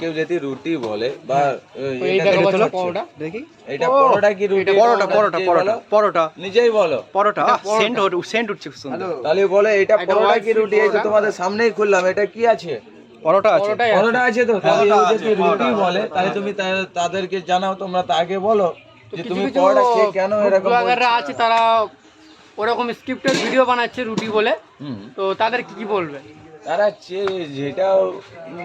কেউ যদি রুটি বলে বা এটা দেখো। পরোটা? দেখি। এটা পরোটা কি রুটি? পরোটা পরোটা পরোটা পরোটা। নিজেই বলো। পরোটা। সেন্ট সেন্ট উঠছে তাহলে বলে এটা পরোটা কি রুটি? এই তো তোমাদের সামনেই খুললাম। এটা কি আছে? পরোটা আছে। পরোটা আছে। তো? তাহলে যদি রুটি বলে তাহলে তুমি তাদেরকে জানাও তোমরা তাকে বলো যে তুমি পরোটা খেয়ে কেন এরকম আছে তারা ওরকম স্ক্রিপ্টেড ভিডিও বানাচ্ছে রুটি বলে। হুম। তো তাদের কি বলবে? তারা যেটা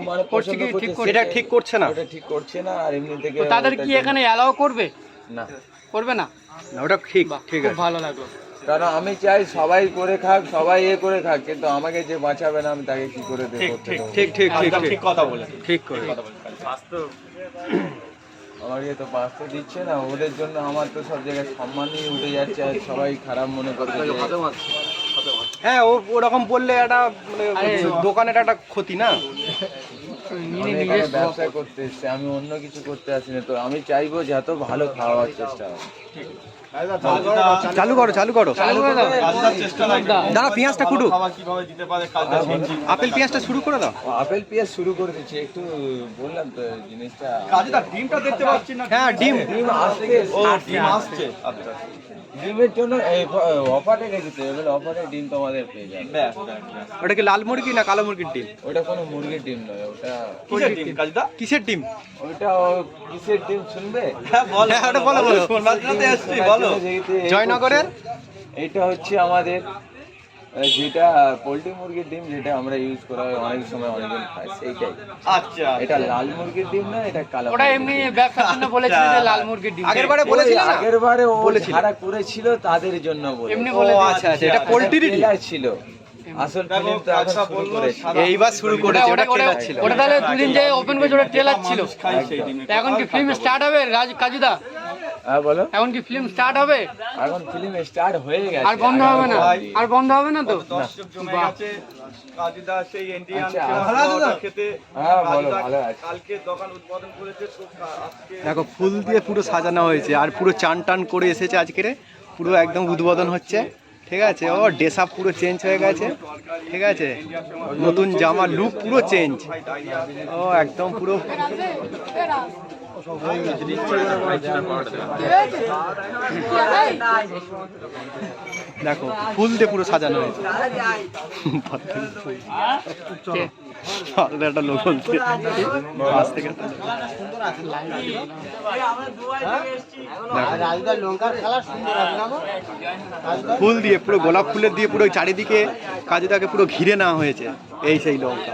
মানে করছে পছন্দ কি ঠিক করছে? ঠিক করছে না। ওটা ঠিক করছে না আর এমনি থেকে তাদের কি এখানে করবে? না। করবে না? না, ওটা ঠিক ঠিক আছে। ভালো লাগল। কারণ আমি চাই সবাই করে খাক সবাই এ করে খাক কিন্তু আমাকে যে বাঁচাবে না আমি তাকে কি করে দেবো দেবো? ঠিক ঠিক ঠিক ঠিক। কথা বলে ঠিক করে আমাকে তো বাঁচতে দিচ্ছে না ওদের জন্য আমার তো সব জায়গায় সম্মানই উঠে যাচ্ছে আর সবাই খারাপ মনে করবে যে- হ্যাঁ ও ওরকম বললে একটা মানে দোকানের একটা ক্ষতি না? ব্যবসা করতে এসেছি আমি অন্য কিছু করতে আসিনি তো আমি চাইব যত ভালো খাওয়ার চেষ্টা হবে চালু করো চালু করো। দাঁড়া পেঁয়াজটা কুটু। আপেল পেঁয়াজটা শুরু করে দাও। আপেল পেঁয়াজ শুরু করে দিচ্ছি একটু বললাম তো জিনিসটা। হ্যাঁ ডিম। ডিম আসছে। ডিমের জন্য অফারে রেখেছে এবার অফারে ডিম তোমাদের পেয়ে যাবে। ওটা কি লাল মুরগি না কালো মুরগির ডিম? ওটা কোনো মুরগির ডিম নয় ওটা কিসের ডিম ওটা কিসের ডিম শুনবে? হ্যাঁ ওটা বলো বলো যেহেতু- জয়নগরের? এইটা হচ্ছে আমাদের যেটা পোলট্রি মুরগির ডিম যেটা আমরা ইউজ করা হয় অনেক সময় অনেকজন খায় সেইটাই। আচ্ছা। এটা লাল মুরগির ডিম না এটা কালো ওটা এমনি ব্যবসার জন্য বলেছিল যে লাল মুরগির ডিম। আগের বারে বলেছিল না? আগের বারে ও বলেছিল। যারা করেছিল তাদের জন্য বলে। এমনি বলে আচ্ছা আচ্ছা। এটা পোল্ট্রির ডিম? ছিল। আসল করেছে। এইবার শুরু ওটা করেছে ওটা ওটা ওটা ট্রেলার ছিল। ওটা তাহলে দুদিন যে ওপেন করেছে ওটা ট্রেলার ছিল। এখন কি ফিল্ম স্টার্ট হবে? রাজ কাজুদা? হ্যাঁ বলো। এখন কি ফিল্ম স্টার্ট হবে? এখন ফিল্ম স্টার্ট হয়ে গেছে। আর বন্ধ হবে না? আর বন্ধ হবে না তো? দর্শক জমে গেছে কাজীদা সেই ইন্ডিয়ান আচ্ছা, খেতে। হ্যাঁ, বলো, ভালো আছে। কালকে দোকান উদ্বোধন করেছে তো কা- আজকে দেখো ফুল দিয়ে পুরো সাজানো হয়েছে আর পুরো চান টান করে এসেছে আজকের। পুরো একদম উদ্বোধন হচ্ছে। ঠিক আছে? ও ড্রেস আপ পুরো চেঞ্জ হয়ে গেছে। ঠিক আছে? নতুন জামা লুক পুরো চেঞ্জ ও, একদম পুরো দেখো ফুল দিয়ে পুরো সাজানো হয়েছে। একটা লোক বলছে। পাশ থেকে। ফুল দিয়ে পুরো গোলাপ ফুলের দিয়ে পুরো চারিদিকে কাজুটাকে পুরো ঘিরে নেওয়া হয়েছে। এই সেই লঙ্কা